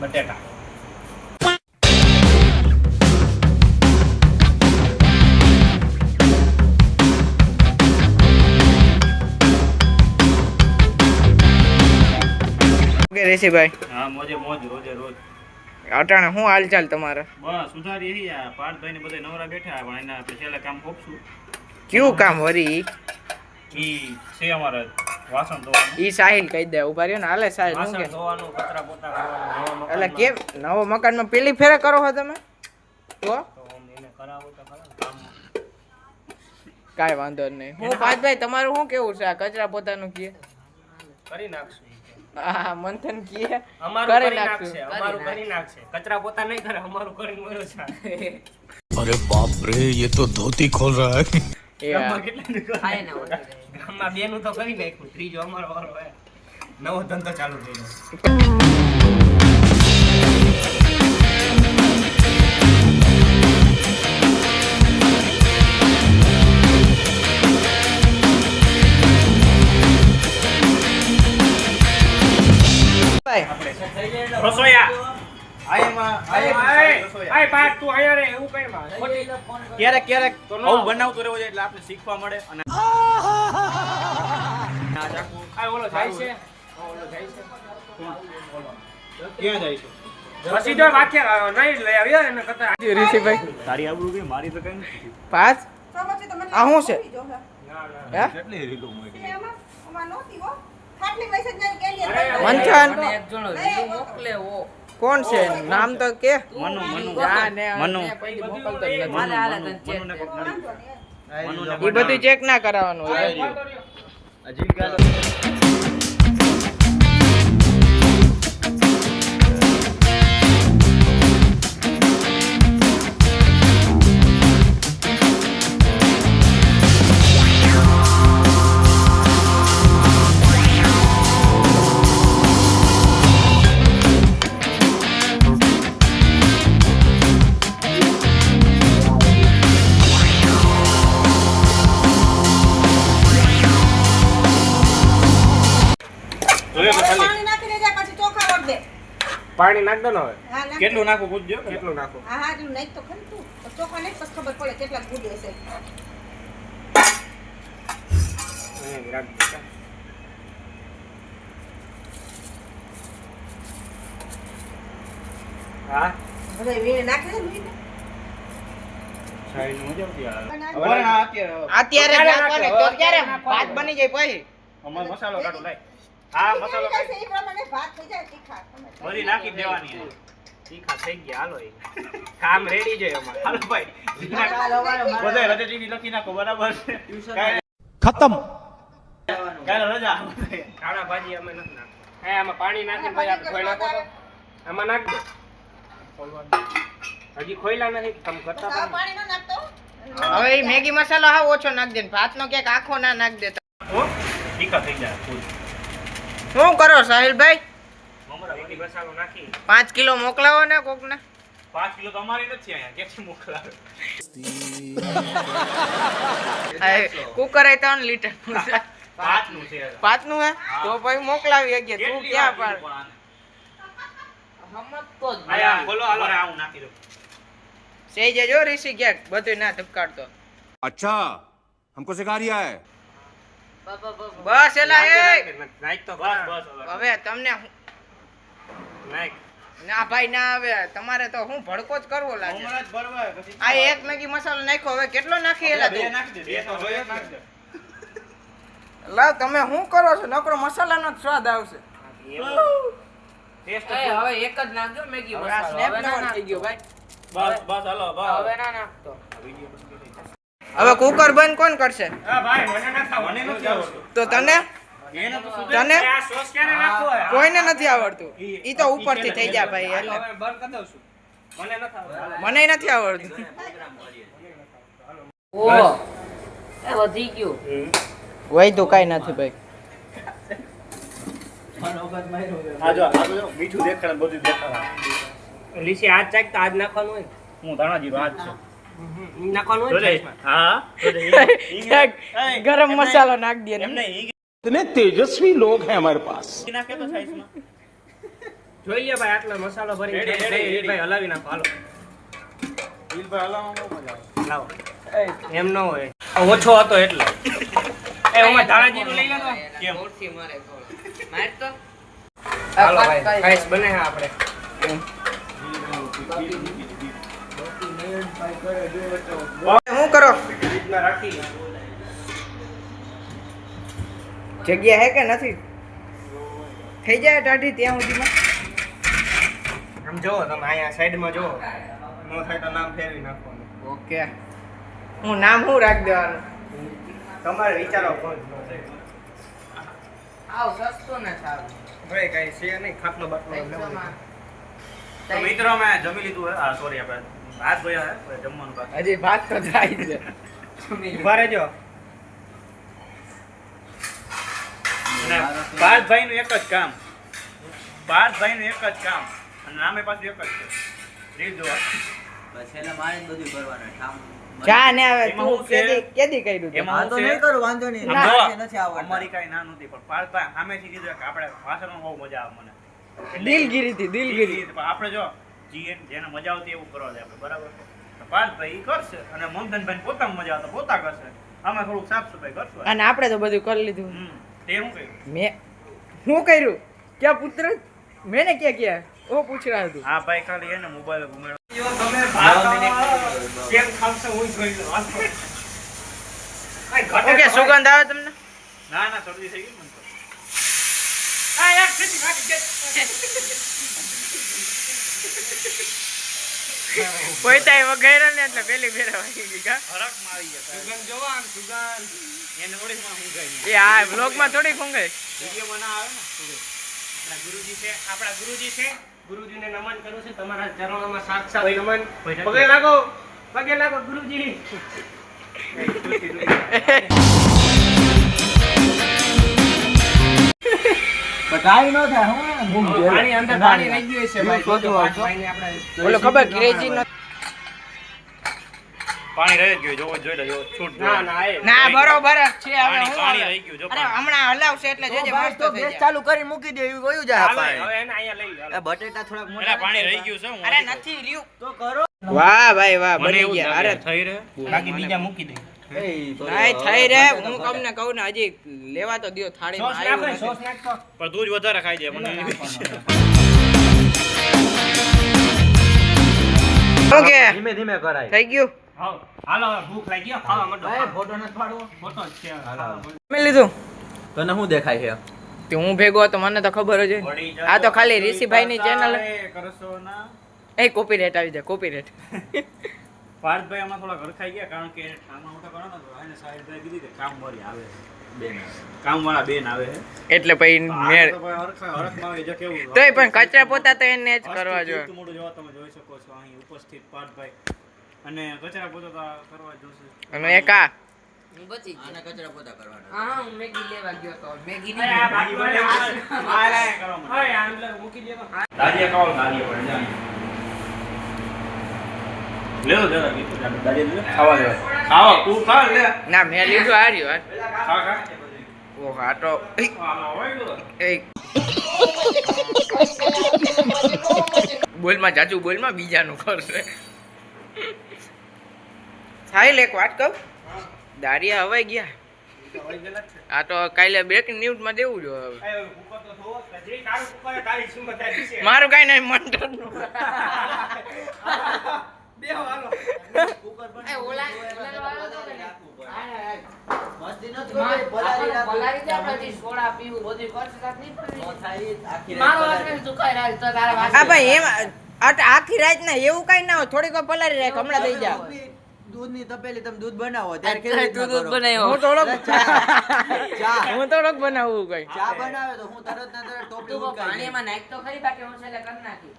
બટેટા. ઋષિભાઈ? હા મોજે મોજ રોજે રોજ. અટાણે શું હાલચાલ તમારે? બસ સુધારી રહી આ પાર્થભાઈ ને બધા નવરા બેઠા પણ એના છેલ્લે કામ ખોપશું કયું કામ વરી? ઈ છે અમારે વાસણ કે ધોવાનું કચરા પોતા પેલી ફેરે કરો છો તમે? કાઈ વાંધો નહીં. હું ભાઈ તમારું શું કેવું છે? આ કચરા પોતાનું કે? નાખશું મંથન કીએ અમારું કરી નાખશે. કચરા પોતા નહીં અરે બાપ રે ये તો ધોતી ખોલ રહા ગામમાં કેટલા? ગામમાં બેનું તો કરી નાખ્યું ત્રીજો અમારો વારો. નવો ધંધો ચાલુ ભાઈ, રસોયા ક્યારેક ક્યારેક આવું બનાવતું રહેવું જોઈએ એટલે આપણે શીખવા મળે. અને ક્યાં જાય છે? ઋષિભાઈ તારી આબરૂ કે મારી તો કઈ નથી. પાંચ આ શું છે? હે? કેટલી રીલો મોકલી મંથન કોણ છે? નામ તો કે. મનુ મનુ. જા ને મનુ. એ બધું ચેક ના કરાવવાનું પાણી નાખ દો ને હવે. કેટલું નાખું પૂછજો કેટલું નાખો? હા હા એટલું નાખ તો ખરી તું. તો ચોખા નાખ પછી ખબર પડે કેટલા ગુડ હશે. હા? વીણે નાખી દે. વીણે. અત્યારે અત્યારે જ નાખો ને તો ક્યારે ભાત બની જાય પછી? મસાલો કાઢો લાય. હા મસાલો કાઢી એ પ્રમાણે ભાત થઈ જાય તીખા. બધી નાખી દેવાની તીખા થઈ ગયા હાલો એ. કામ રેડી છે અમારે. હાલો ભાઈ. બધા રજા ટીવી લખી નાખો બરાબર ખતમ. કાલે રજા કાળા ભાજી અમે નથી નાખતા. આમાં પાણી નાખી ભાઈ આપણે ખોઈ નાખો આમાં નાખ દો. હજી ખોઈલા નથી તમે કરતા પાણી ન નાખતો? હવે મેગી મસાલો હા ઓછો નાખ દે ભાત નો કેક આખો ના નાખ દેતા ટીકા થઈ જાય શું કરો સાહિલભાઈ? પાંચ કિલો મોકલાવો ને કોક ને પાંચ કિલો ત્રણ લીટર પાંચનું હે? તો પછી મોકલાવી તું ક્યાં પણ સમજતો જ બોલો હાલો. બધું ના ધબકાડતો. અચ્છા હમકો સિખા રહ્યા બસ એલા એ નાઈક તો બસ બસ હવે. તમને નાઈક ના ભાઈ ના હવે. તમારે તો હું ભડકો જ કરવો લાગે. આ એક મેગી મસાલો નાખ્યો હવે કેટલો નાખી એલા બે નાખી દે, બે નાખી દે. લાવ તમે શું કરો છો? નકરો મસાલાનો જ સ્વાદ આવશે. ટેસ્ટ હવે એક જ નાખજો મેગી મસાલો. હવે ના ના ગયો ભાઈ. બસ બસ હાલો બસ હવે ના નાખતો. હવે કુકર બંધ કોણ કરશે? હા ભાઈ મને ના ખાવ મને નથી આવડતું. તો તને? એને તો સુધે. તને? આ સોસ ક્યારે નાખવો હોય? કોઈને નથી આવડતું. ઈ તો ઉપરથી થઈ જાય ભાઈ એટલે. મને નથી આવડતું. નથી વધી ગયું. વહી તો કઈ નથી ભાઈ. આ જો, મીઠું દેખાડે બધું દેખાડે. લીસી આજ ચાક તો આજ નાખવાનું હોય. હું ધાણા વાત આ છે. ઈ નાખવાનું હોય જોજે. ને હા, જોજે, હિંગ- હિંગ ક્યાંક નાખ- ગરમ એમને- મસાલો નાખ દે ને. એમને હિંગ इतने तेजस्वी लोग हैं हमारे पास નાખે તો size માં. જોઈ લ્યો ભાઈ આટલો મસાલો ભરી Ready, ready, ready. ભાઈ હલાવી નાખો હાલો લાવો એમ ન હોય આ ઓછો હતો એટલે એ ઓમાં ધાણા જીરું લઈ લો તો કેમ મોરથી મારે થોડો. માર તો હાલો આ ભાઈ કાંઈ- ખાઈશ બને છે આપણે શું કરો? જગ્યા હે કે નથી? થઈ જાય ટાઢી ત્યાં સુધીમાં? આમ જો તમે અહીંયા સાઈડમાં જો નો થાય તો નામ ફેરવી નાખવાનું. ઓકે. હું નામ શું રાખ દેવાનું? તમારે વિચારો કોણ આવ સસ્તો ને સારું. ભાઈ કઈ છે નહીં ખાટલો બાટલો તો મિત્રો મેં જમી લીધું હે? આ સોરી આપણે ભાત ભર્યા હે જમવાનું બાકી. હજી ભાત તો થાય છે. ઊભા રહેજો. અને ભારતભાઈનું એક જ કામ. ભારતભાઈનું એક જ કામ. અને નામે પાછું એક જ છે. રીલ જોવા. બસ મારે બધું કરવાનું ઠામ જા ને હવે તું કેદી કેદી કર્યું એમાં તો નહીં કરું વાંધો નહીં. ના, નથી આવડતા. અમારી કાંઈ ના નહોતી પણ પાર્થભાઈ સામેથી કીધું કે આપણે ભાષણમાં બહુ મજા આવે મને. એટલે દિલગીરી થી દિલગીરી. દિલગીરી. આપણે જો જે જેને મજા આવતી એવું કરવા દે આપણે બરાબર? તો પાર્થભાઈ કરશે અને મમધનભાઈ પોતા મજા આવતા પોતા કરશે. અમે થોડુંક સાફ સફાઈ કરશું અને આપણે તો બધું કરી લીધું. તે હું કહ્યું મેં હું કર્યું? ક્યાં પુત્ર? મેને ક્યાં ક્યાં ઓ પૂછ રહ્યા હતું. હા ભાઈ ખાલી એને મોબાઈલ ઘુમેડો. તમે ભાત કેમ ખાવશો હું જોઈ લઉં. ઓકે સુગંધ આવે તમને? ના ના શરદી થઈ ગઈ મને તો. આ યાર, ખીચી ખાટી. પોઈતા વગેરે ને એટલે પેલી ફેરા વાગી ગઈ કા? હરખમાં આવી ગયા સુગંધ જોવો આમ, સુગંધ. એને થોડીકમાં ઊંઘાઈ એ આ બ્લોગમાં થોડી ખુંગાઈ વિડીયોમાં ના આવે ને? આપણા ગુરુજી છે આપણા ગુરુજી છે. ગુરુજીને નમન કરું છું તમારા ચરણોમાં સાક્ષાત નમન. પગે લાગો પગે લાગો ગુરુજી. પણ કાંઈ થાય હું હું પાણી અંદર પાણી રહી ગયું છે ભાઈ. બધું પાંચ આવશે. ભાઈને આપણે બોલો ખબર ક્રેઝી નો પાણી રહી ગયું જોવો જોઈ લેજો છૂટ ના ના ના બરોબર છે હવે હું પાણી રહી ગયું જો અરે હમણાં હલાવશે એટલે જોજે મસ્ત થઈ જાય. ચાલુ કરી મૂકી દે એવું ગયું જાય પાણી. હવે એને અહીંયા લઈ લો બટેટા થોડા મોટા પાણી રહી ગયું છે અરે નથી રહ્યું. તો કરો. વાહ ભાઈ વાહ બની ગયા અરે. થઈ રહે? બાકી બીજા મૂકી દે. નહીં થઈ રે. હું. તમને કહું ને હજી લેવા તો દ્યો થાળી વધારે ખાઈ જાય મને ધીમે ધીમે કરાય. થઈ ગયું? હાલો હાલો ભૂખ લાગી ખાવા માંડો ફોટો નથી પાડવો. ફોટો જ છે હાલો. ખાવા માંડો. મેં લીધું? તને શું દેખાય છે? તે હું ભેગો હતો મને તો ખબર જ આ તો ખાલી ઋષિભાઈ ની ચેનલ એ કોપીરાઈટ આવી જાય કોપીરાઈટ પાર્થભાઈ આમાં થોડા ઘર ગયા કારણ કે ઠામા મોટા કરો ને તો એને સાહેબભાઈ કીધી કે કામ વાળી આવે બેન કામવાળા બેન આવે એટલે પછી મેળ તો ભાઈ હરખા- હરખમાં આવે, જો કેવું તોય પણ કચરા પોતા તો એને જ કરવા જોઈએ જીવતું જોવા તમે જોઈ શકો છો અહીં ઉપસ્થિત પાર્થભાઈ. અને કચરા પોતા કરવા જોશે. અને એક આ. આને કચરા પોતા કરવાના. હા હું મેગી લેવા ગયો તો. મેગી અરે આ બાકી વાળે આ- આ લાય કરવા ઓય, આ મૂકી દે તો. દાદીયા ખાઓ દાદીયા જાય ખાવા ખાવા તું ખા લે. ના મેં લીધું આ રહ્યું ખા ખા. ઓ હા તો બોલમાં જાજુ બોલમાં બીજાનું કરશે સાહેલ એક વાત કહું? દારિયા હવાઈ ગયા. આ તો કાલે બ્રેકિંગ ન્યૂઝમાં દેવું જો હવે. મારું કઈ નહીં મંટરનું બેહો, હાલો. કુકર પણ એ ઓલા- ઓલા વાળો તો ને. મસ્તી નથી કરવી, પલાળી રાખવું. પલાળી દે પછી સોડા પીવું બધું કરશે તો નહીં ન પીવું. આખી રાત મારો પલાળી. હાથ રાત તો તારા હા ભાઈ એમ આખી રાત ના એવું કઈ ના હોય થોડીક વાર પલારી રાખ હમણાં થઈ જાવ દૂધની- દૂધની તપેલી તમે દૂધ બનાવો ત્યારે કેવી દૂધ બનાવ્યો. હું થોડોક ચા ચા હું થોડોક બનાવું કઈ ચા બનાવે તો હું તરત ને તરત ટોપી પાણીમાં નાખ તો ખરી બાકી હું છેલ્લે કરી નાખી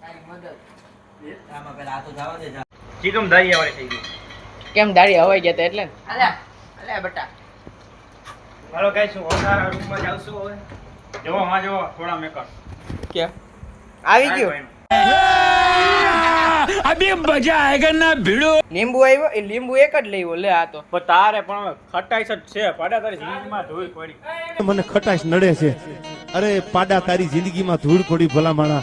તારી મદદ. આમાં પેલા આ તો જવા દે જા. ચીકમ દાદીયા વાળી થઈ ગઈ કેમ દાડી હવાઈ ગયા તા એટલે? અલે અલે બેટા. હાલો ગાઈસ, હું અંધારા રૂમમાં જાઉં છું હવે. જોવો માં જોવો થોડા મેકઅપ ક્યાં? આવી ગયું? લીંબુ આવ્યો? એ લીંબુ એક જ લેવો લે આ તો. પણ તારે પણ ખટાઈશ જ છે. પાડા તારી જિંદગીમાં ધોઈ પડી. મને ખટાઈશ નડે છે. અરે પાડા તારી જિંદગીમાં ધૂળ પડી ભલા માણા.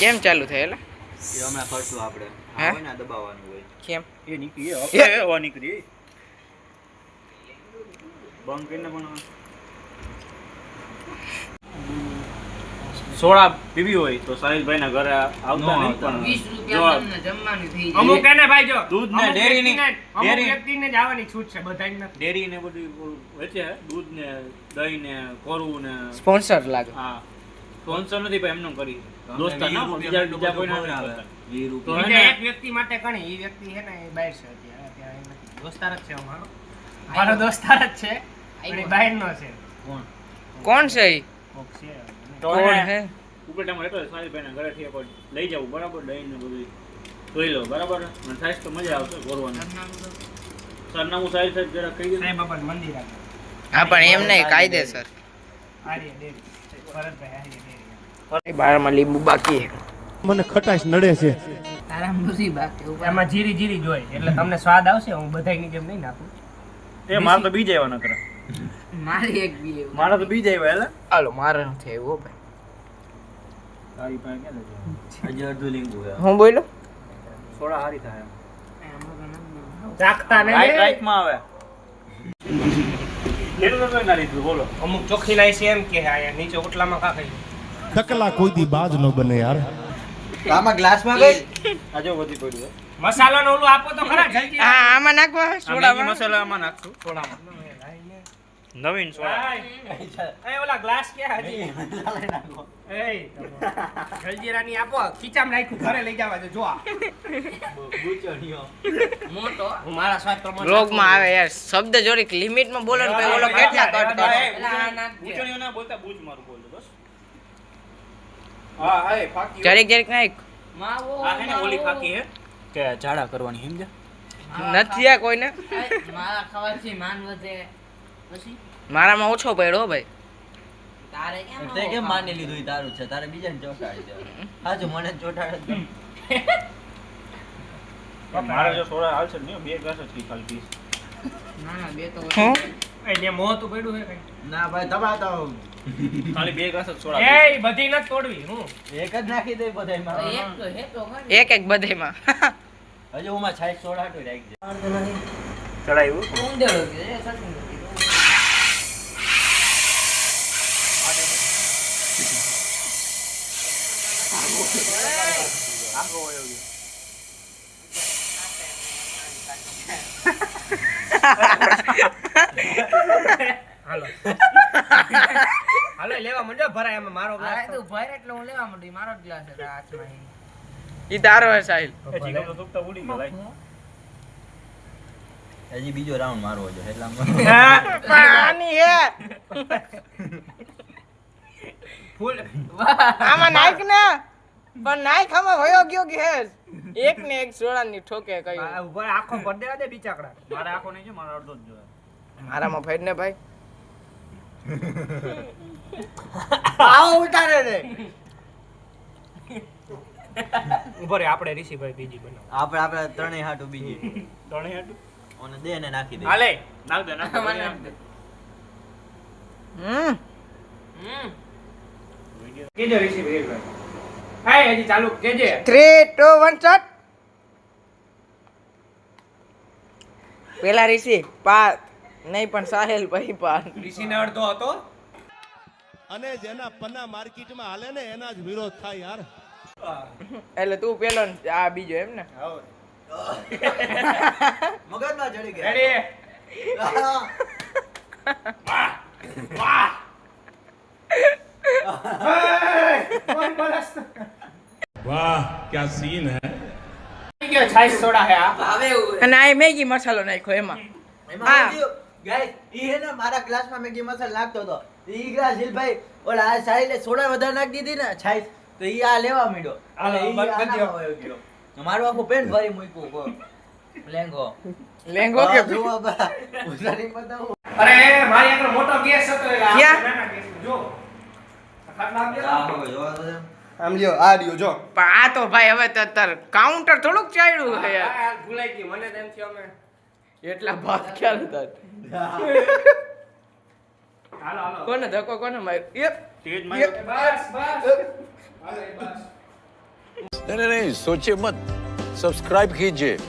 કેમ ચાલુ થયેલા એ હમણાં કરશું આપણે. હે? ને દબાવવાનું હોય. કેમ? એ નીકળી એ હવા નીકળી. બંધ કરીને પણ સોડા પીવી હોય તો સાહિલભાઈના ઘરે આવતા નહીં પણ વીસ રૂપિયા તમને જમવાનું થઈ જાય. અમુક એને ભાઈ જો દૂધ ને ડેરી ની ડેરી- વ્યક્તિને જ આવવાની છૂટ છે બધાને. ડેરી ને બધું વેચે દૂધ ને દહીં ને કોરું ને સ્પોન્સર લાગે. હા સ્પોન્સર નથી પણ એમનું કરી. દોસ્તાર ના પણ બીજા બીજા કોઈ ના આવે. વીસ તો રૂપિયા એને- એક વ્યક્તિ માટે ઘણી એ વ્યક્તિ છે ને એ બહાર છે અત્યારે અત્યારે એ નથી. દોસ્તાર જ છે અમારો. મારો દોસ્તાર જ છે. પણ એ બહારનો છે. કોણ? છે તો કોણ હે? ઉપલેટામાં રહેતો હોય, સાહિલભાઈના ઘરેથી એકવાર લઈ જાવ બરાબર? દહીં ને બધું જોઈ લો બરાબર? અને થાય તો મજા આવશે ગોરવાની સરનામું સાહેબ સાહેબ જરા કહી દે સાહેબ બાપાનું મંદિર હા પણ એમ નહીં કાયદેસર. આર્ય ડેરી. ભરતભાઈ આર્ય ડેરી. બારમાં લીંબુ બાકી મને ખટાશ નડે છે. તારા મુસી બાકી એમાં જીરી જીરી જ એટલે તમને સ્વાદ આવશે હું બધાયની જેમ નહીં નાખું. એ મારે તો બીજા એવા નકરા. મારી એક બી એવું. મારા તો બીજા એવા એટલે? હાલો મારે નથી આવ્યો ભાઈ. તારી પાસે ક્યાં હજી અડધું લીંબુ છે હું બોલો? સોડા હારી થાય. રાઈટ નહીં માં આવે. એટલું તો ના લીધું? બોલો. અમુક ચોખ્ખી લાઈ છે એમ કે આયા નીચે ઓટલામાં કા તકલા કોઈ દી બાજ ન બને યાર. આમાં ગ્લાસમાં ગઈ આજો વધી પડ્યું મસાલો નો ઓલું આપો તો ખરા જલ્દી હા આમાં નાખવા મેગી સોડામાં. મસાલામાં નાખશું સોડામાં. નવીન સોડા. એ ઓલા ગ્લાસ ક્યાં હજી? એ જલજીરાની આપો. ખીચામ રાખ્યું ઘરે લઈ જવા દે જો આ. મોટો. હું મારા સ્વાદ પ્રમાણે બ્લોગમાં આવે યાર શબ્દ જોડી લિમિટમાં બોલો ને ભાઈ ઓલો કેટલા કટ કરે ના ના બુચણીઓ ના બોલતા બૂજ મારું હા હા એ ફાકી જરીક જરીક નાખ. માવો આ હે ને ઓલી માવો. હે? કે ઝાડા કરવાની સમજ્યા? નથી આ કોઈને? મારા ખાવાથી માન વધે. પછી? મારામાં ઓછો પડ્યો હો ભાઈ. તારે કેમ તે આવો કેમ માની લીધું તારું છે? તારે બીજાને ચોંટાડી દેવાનું. હાચું મને ચોટાડે મારે જો સોડા આવશે ને બે ગ્લાસ જ પી ખાલી પીસ ના ના બે તો હું? મોં તો પડ્યું છે કઈ ના ભાઈ તમારે તો ખાલી બે ગ્લાસ સોડા એ બધી નથી તોડવી હું. એક જ નાખી દે બધાયમાં. એક તો હે તો એક એક બધેમાં હજુ હું માં છાશ સોડાટું રાખજે. ચડાવ્યું ઊંધેડો કે સાચું નથી. હાલો. હાલો લેવા મંડ્યો ભરાય એમાં મારો ગ્લાસ. તો ભર એટલે હું લેવા મંડી મારો ગ્લાસ હતો હાથમાં ઈ. તારો હે સાહિલ. ઉડી ગયો ભાઈ હજી બીજો રાઉન્ડ મારવો છે એટલા પાણી હે. ફૂલ. આમાં નાઈક ને. પણ નાઈક આમાં વયો ગયો ગેસ. એક ને એક સોડાની ઠોકે કહ્યું. ઉપર આખો ભર દે બિચાકડા. મારે આખો નહીં છે મારા અડધો જ જોઈએ મારામાં ફેડ ને ભાઈ. આવો ઉતારે રે ઊભો રે આપણે ઋષિભાઈ બીજી બનાવ. આપણે આપણે ત્રણેય હાટું બીજી. ત્રણેય હતું અને દે ને નાખી દે. હાલે નાખ દે નાખ મને નાખ દે. હમ. હમ. કેજો ઋષિભાઈ હાય હજી ચાલુ કેજે. થ્રી ટુ વન શોટ પેલા ઋષિ પાત નહીં પણ સાહેલ ભાઈ પાર ઋષિને અડધો હતો. અને જેના પન્ના માર્કેટમાં હાલે ને એના જ વિરોધ થાય યાર. એટલે તું પેલો ને આ બીજો એમ ને? મગજમાં ચડી ગયા. રેડી કોણ બોલસ वाह વાહ ક્યાં સીન હે? મેગી મસાલો નાખ્યો એમાં. એમાં મારા ગ્લાસમાં મેગી મસાલો નાખતો હતો. ઈ ગ્લાસ ભાઈ ઓલા આ સાઈલે સોડા વધારે નાખી દીધી ને છાશ તો ઈ આ લેવા માંડ્યો. હાલો બંધ કરી દો મારું લેંગો. મોટો આમ લ્યો આ રહ્યો જો પણ આ તો ભાઈ હવે તો તાર કાઉન્ટર થોડુંક ચાલ્યું છે યાર આ ભૂલાઈ ગયું મને તેમ થયું અમે એટલા ભાત ખ્યાલ હતા હાલો હાલો કોને ધક્કો કોને માર્યો એક તેજ માર્યો બસ બસ હાલો એ બસ नहीं नहीं नहीं सोचिए मत सब्सक्राइब कीजिए